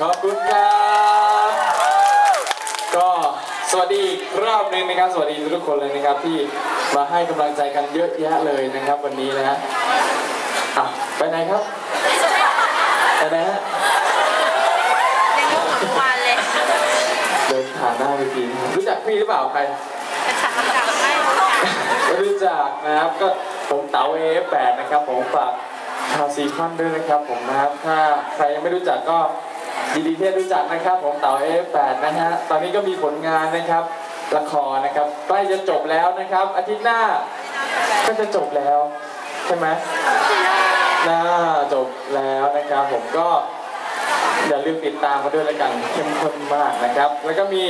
ขอบคุณครับ ก็สวัสดีอีกรอบหนึงนะครับ สวัสดีทุกๆคนเลยนะครับที่มาให้กำลังใจกันเยอะแยะเลยนะครับ วันนี้นะฮะอะไปไหนครับ ไปไหนฮะ ยังงงเหมือนเมื่อวานเลยเดินผ่านหน้าเวทีนะครับรู้จักพี่หรือเปล่าใคร เป็นฉากประจักษ์ไม่รู้จักไม่รู้จักนะครับก็ผมเต๋า A8 นะครับ ผมฝากชาวซีคอนด้วยนะครับผมนะครับ ถ้าใครยังไม่รู้จักก็ ยินดีที่ได้รู้จักนะครับผมเต๋า A8 นะฮะตอนนี้ก็มีผลงานนะครับละครนะครับใกล้จะจบแล้วนะครับ อาทิตย์หน้าก็จะจบแล้ว ใช่ไหมน่าจบแล้วนะครับผมก็อย่าลืมติดตามมาด้วยแล้วกันเข้มข้นมากนะครับ แล้วก็มี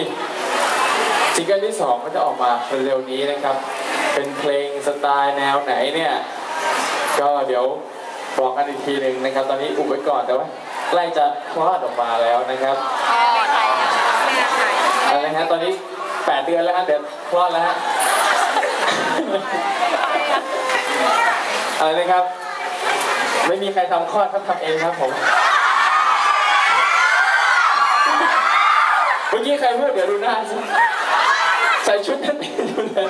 ซิงเกิลที่สองก็จะออกมาเร็วๆนี้นะครับ เป็นเพลงสไตล์แนวไหนเนี่ย ก็เดี๋ยวบอกกันอีกทีหนึ่งนะครับ ตอนนี้อุบไว้ก่อนแต่ว่า ใกล้จะคลอดออกมาแล้วนะครับอ๋อใครอะใครอะไรนะฮะตอนนี้ 8 เดือนแล้วฮะเดี๋ยวคลอดแล้วฮะอะไรนะครับ ไม่มีใครทำคลอดครับทำเองครับผมเมื่อกี้ใครพูดเดี๋ยวดูหน้าสิใส่ชุดนักเรียนดูเลย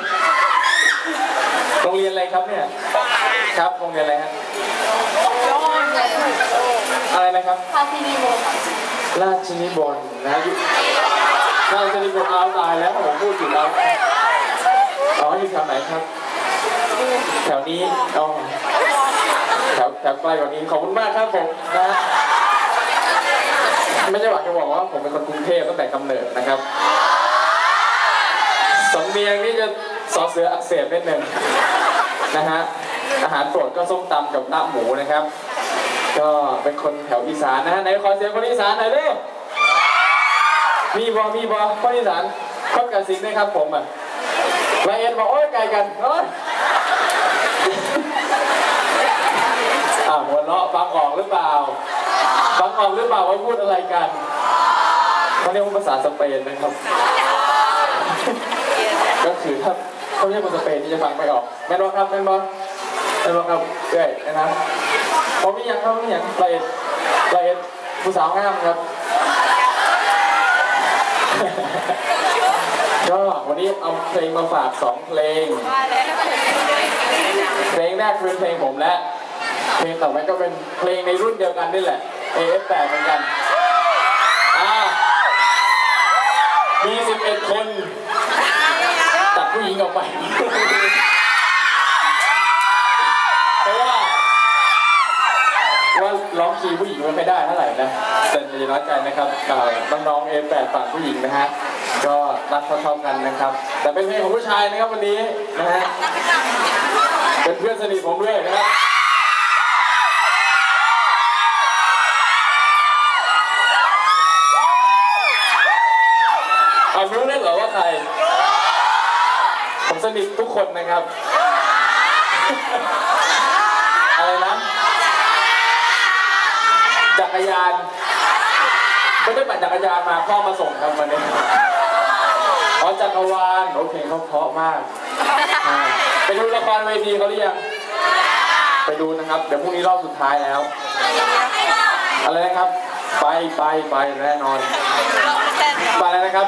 โรงเรียนอะไรครับเนี่ย ครับโรงเรียนอะไรฮะโยนเลยอะไรนะครับพาทีวีโบราชนิบนนะอยู่ราชินิบนเอาตายแล้วผมพูดถึงแล้วอ๋ออยู่แถวไหนครับ แถวนี้อ๋อแถวแถวใกล้กว่านี้ขอบคุณมากครับผมนะฮะไม่ใช่หวังจะบอกว่าผมเป็นคนกรุงเทพตั้งแต่กำเนิดนะครับสำเนียงนี่จะสอเสืออักเสบนิดนึงนะฮะ อาหารโปรดก็ส้มตำกับลาบหมูนะครับ ก็เป็นคนแถวอีสานนะฮะไหนขอเสียงคนอีสานหน่อยเร็วมีบอมีบอคนอีสานคนกันสิงห์นะครับผมอะละเอียดบอกโอ้ยไกลกันโอ้ยอ่าหัวเราะฟังออกหรือเปล่าฟังออกหรือเปล่าว่าพูดอะไรกันเขาเรียกว่าภาษาสเปนนะครับ ก็คือถ้าเขาเรียกภาษาสเปนนี่จะฟังไม่ออกแม่นบอครับแม่นบอ แม่นบอครับเอ้ยนะครับผมมีอย่างครับมีอย่างละเอียดละเอียดผู้สาวงามครับ ก็วันนี้เอาเพลงมาฝากสองเพลง เพลงแรกคือเพลงผมและ เพลงต่อไปก็เป็นเพลงในรุ่นเดียวกันนี่แหละ AF8 เหมือนกันมี11คนตัดผู้หญิงออกไป ร้องคีย์ผู้หญิงไม่ค่อยได้เท่าไหร่นะแต่อย่าน้อยใจนะครับเอ่อน้องๆ A8 ฝั่งผู้หญิงนะฮะก็รักเท่าๆกันนะครับ แต่เป็นเพลงของผู้ชายนะครับวันนี้นะฮะเป็นเพื่อนสนิทผมด้วยนะครับเอารู้ได้เหรอว่าใคร ผมสนิททุกคนนะครับ อะไรนะ จั กรยาน ไม่ได้ปั่นจักรยานมาพ่อมาส่งครับวันนี้อ๋อจักรวาลโอเคเขาเพราะมากไปดูละครเวทีเขาหรือยังไปดูนะครับ เดี๋ยวพรุ่งนี้รอบสุดท้ายแล้ว อะไรนะครับ ไปไปไปแน่นอนไปแล้วนะครับ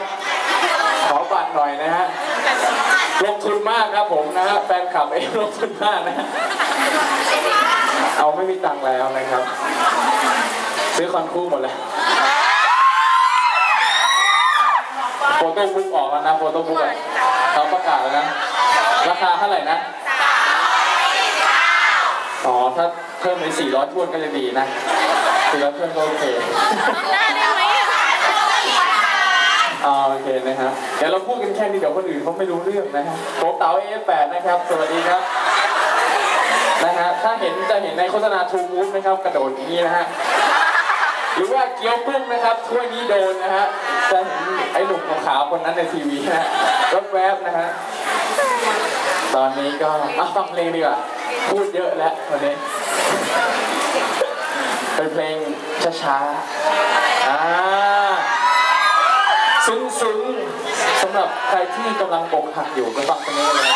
ขอบัตรหน่อยนะฮะลงทุนมากครับผมนะฮะแฟนคลับเองลงทุนมากนะ เอาไม่มีตังค์แล้วนะครับ ซื้อคอนคู่หมดเลยโฟโต้บุ๊กออกแล้วนะโฟโต้บุ๊กอะเขาประกาศแล้วนะ ราคาเท่าไหร่นะอ๋อถ้าเพิ่มเป็น400ทวนก็จะดีนะ400ทวนก็โอเคหน้าได้ไหมอะอ่าโอเคนะฮะเดี๋ยวเราพูดกันแค่นี้เดี๋ยวคนอื่นเขาไม่รู้เรื่องนะฮะผมเต๋า AF8 นะครับ สวัสดีครับนะฮะถ้าเห็นจะเห็นในโฆษณาทูมูฟนะครับ กระโดดอย่างนี้นะฮะ หรือว่าเกี๊ยวกุ้งนะครับถ้วยนี้โดนนะฮะจะเห็นไอ้หนุ่มขาวคนนั้นในทีวีฮะแวบนะฮะตอนนี้ก็มาฟังเพลงดีกว่าพูดเยอะแล้ววันนี้เป็นเพลงช้าๆอ่าซึ้งๆสำหรับใครที่กำลังอกหักอยู่ก็ฟังเพลงนี้เลย